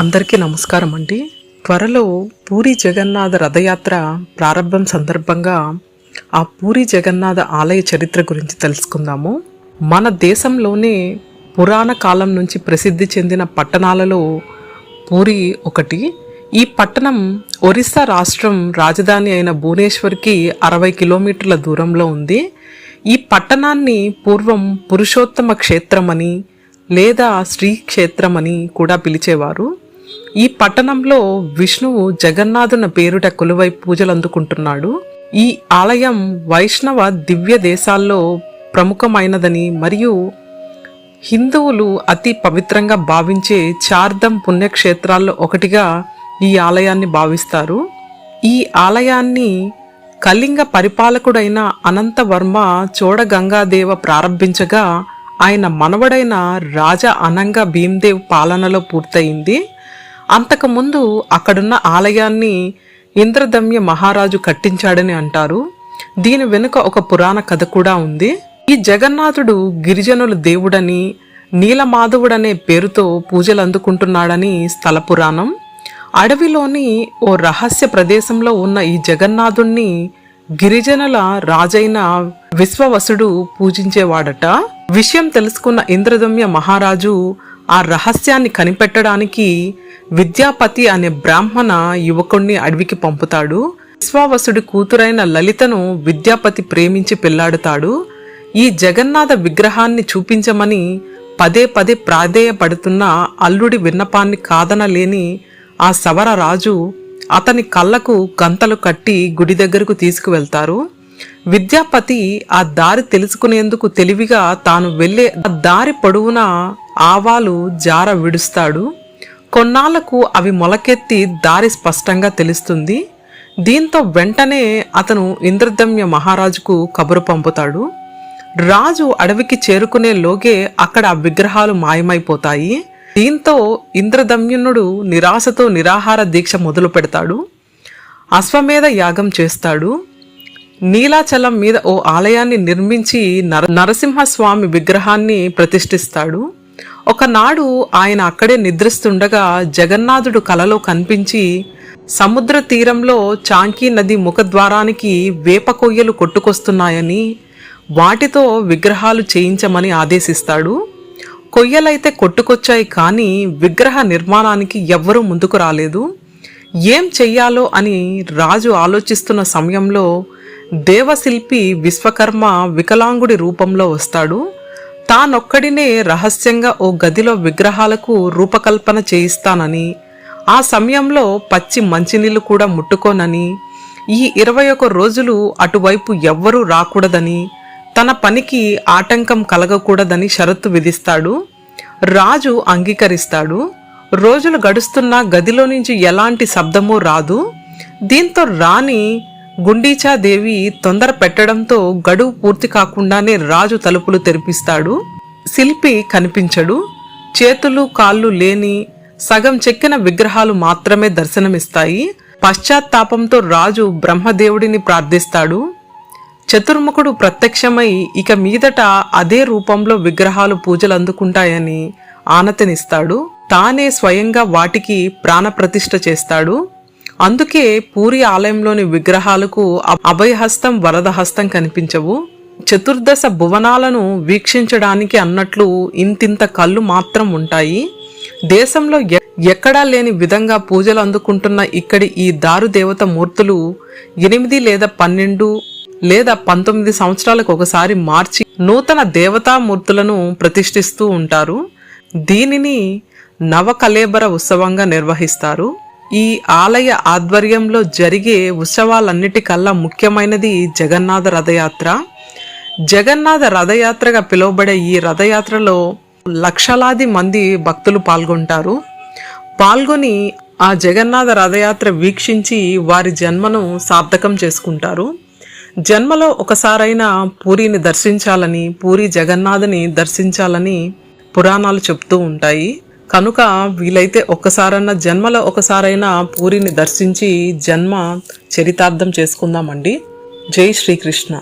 అందరికీ నమస్కారం అండి. త్వరలో పూరి జగన్నాథ రథయాత్ర ప్రారంభం సందర్భంగా ఆ పూరి జగన్నాథ ఆలయ చరిత్ర గురించి తెలుసుకుందాము. మన దేశంలోనే పురాణ కాలం నుంచి ప్రసిద్ధి చెందిన పట్టణాలలో పూరి ఒకటి. ఈ పట్టణం ఒరిస్సా రాష్ట్రం రాజధాని అయిన భువనేశ్వర్కి అరవై కిలోమీటర్ల దూరంలో ఉంది. ఈ పట్టణాన్ని పూర్వం పురుషోత్తమ క్షేత్రమని లేదా శ్రీ క్షేత్రమని కూడా పిలిచేవారు. ఈ పట్టణంలో విష్ణువు జగన్నాథున పేరుట కొలువై పూజలందుకుంటున్నాడు ఈ ఆలయం వైష్ణవ దివ్య దేశాల్లో ప్రముఖమైనదని మరియు హిందువులు అతి పవిత్రంగా భావించే చార్ధం పుణ్యక్షేత్రాల్లో ఒకటిగా ఈ ఆలయాన్ని భావిస్తారు. ఈ ఆలయాన్ని కళింగ పరిపాలకుడైన అనంతవర్మ చోడగంగాదేవ ప్రారంభించగా ఆయన మనవడైన రాజా అనంగ భీమ్దేవ్ పాలనలో పూర్తయింది. అంతకుముందు అక్కడున్న ఆలయాన్ని ఇంద్రదమ్య మహారాజు కట్టించాడని అంటారు. దీని వెనుక ఒక పురాణ కథ కూడా ఉంది. ఈ జగన్నాథుడు గిరిజనుల దేవుడని నీలమాధవుడనే పేరుతో పూజలు అందుకుంటున్నాడని స్థల పురాణం. అడవిలోని ఓ రహస్య ప్రదేశంలో ఉన్న ఈ జగన్నాథుణ్ణి గిరిజనుల రాజైన విశ్వవసుడు పూజించేవాడట. విషయం తెలుసుకున్న ఇంద్రదమ్య మహారాజు ఆ రహస్యాన్ని కనిపెట్టడానికి విద్యాపతి అనే బ్రాహ్మణ యువకుణ్ణి అడవికి పంపుతాడు. విశ్వావసుడి కూతురైన లలితను విద్యాపతి ప్రేమించి పెళ్ళాడుతాడు. ఈ జగన్నాథ విగ్రహాన్ని చూపించమని పదే పదే ప్రాధేయపడుతున్న అల్లుడి విన్నపాన్ని కాదనలేని ఆ సవర రాజు అతని కళ్ళకు గంతలు కట్టి గుడి దగ్గరకు తీసుకువెళ్తారు. విద్యాపతి ఆ దారి తెలుసుకునేందుకు తెలివిగా తాను వెళ్ళే ఆ దారి పొడవునా ఆవాలు జార విడుస్తాడు. కొన్నాళ్ళకు అవి మొలకెత్తి దారి స్పష్టంగా తెలుస్తుంది. దీంతో వెంటనే అతను ఇంద్రదమ్య మహారాజుకు కబురు పంపుతాడు. రాజు అడవికి చేరుకునే లోగే అక్కడ ఆ విగ్రహాలు మాయమైపోతాయి. దీంతో ఇంద్రదమ్యునుడు నిరాశతో నిరాహార దీక్ష మొదలు పెడతాడు. అశ్వమేధ యాగం చేస్తాడు. నీలాచలం మీద ఓ ఆలయాన్ని నిర్మించి నర నరసింహస్వామి విగ్రహాన్ని ప్రతిష్ఠిస్తాడు. ఒకనాడు ఆయన అక్కడే నిద్రిస్తుండగా జగన్నాథుడు కలలో కనిపించి సముద్ర తీరంలో చాంకీ నది ముఖద్వారానికి వేప కొయ్యలు కొట్టుకొస్తున్నాయని వాటితో విగ్రహాలు చేయించమని ఆదేశిస్తాడు. కొయ్యలైతే కొట్టుకొచ్చాయి కానీ విగ్రహ నిర్మాణానికి ఎవ్వరూ ముందుకు రాలేదు. ఏం చెయ్యాలో అని రాజు ఆలోచిస్తున్న సమయంలో దేవశిల్పి విశ్వకర్మ వికలాంగుడి రూపంలో వస్తాడు. తానొక్కడినే రహస్యంగా ఓ గదిలో విగ్రహాలకు రూపకల్పన చేయిస్తానని ఆ సమయంలో పచ్చి మంచినీళ్ళు కూడా ముట్టుకోనని ఈ ఇరవై ఒక రోజులు అటువైపు ఎవ్వరూ రాకూడదని తన పనికి ఆటంకం కలగకూడదని షరతు విధిస్తాడు రాజు అంగీకరిస్తాడు రోజులు గడుస్తున్నా గదిలో నుంచి ఎలాంటి శబ్దమూ రాదు దీంతో రాణి గుండీచాదేవి తొందర పెట్టడంతో గడువు పూర్తి కాకుండానే రాజు తలుపులు తెరిపిస్తాడు. శిల్పి కనిపించడు. చేతులు కాళ్ళు లేని సగం చెక్కిన విగ్రహాలు మాత్రమే దర్శనమిస్తాయి. పశ్చాత్తాపంతో రాజు బ్రహ్మదేవుడిని ప్రార్థిస్తాడు. చతుర్ముఖుడు ప్రత్యక్షమై ఇక మీదట అదే రూపంలో విగ్రహాలు పూజలు అందుకుంటాయని ఆనతినిస్తాడు. తానే స్వయంగా వాటికి ప్రాణప్రతిష్ఠ చేస్తాడు. అందుకే పూరి ఆలయంలోని విగ్రహాలకు అభయహస్తం వరదహస్తం కనిపించవు. చతుర్దశ భువనాలను వీక్షించడానికి అన్నట్లు ఇంతింత కళ్ళు మాత్రం ఉంటాయి. దేశంలో ఎక్కడా లేని విధంగా పూజలు అందుకుంటున్న ఇక్కడి ఈ దారు దేవత మూర్తులు ఎనిమిది లేదా పన్నెండు లేదా పంతొమ్మిది సంవత్సరాలకు ఒకసారి మార్చి నూతన దేవతామూర్తులను ప్రతిష్ఠిస్తూ ఉంటారు. దీనిని నవకలేబర ఉత్సవంగా నిర్వహిస్తారు. ఈ ఆలయ ఆధ్వర్యంలో జరిగే ఉత్సవాలన్నిటికల్లా ముఖ్యమైనది జగన్నాథ రథయాత్ర. జగన్నాథ రథయాత్రగా పిలువబడే ఈ రథయాత్రలో లక్షలాది మంది భక్తులు పాల్గొంటారు. పాల్గొని ఆ జగన్నాథ రథయాత్ర వీక్షించి వారి జన్మను సార్థకం చేసుకుంటారు. జన్మలో ఒకసారైనా పూరిని దర్శించాలని పూరి జగన్నాథని దర్శించాలని పురాణాలు చెప్తూ ఉంటాయి. కనుక వీలైతే ఒక్కసారన్నా జన్మలో ఒకసారైనా పూరిని దర్శించి జన్మ చరితార్థం చేసుకుందామండి. జై శ్రీకృష్ణ.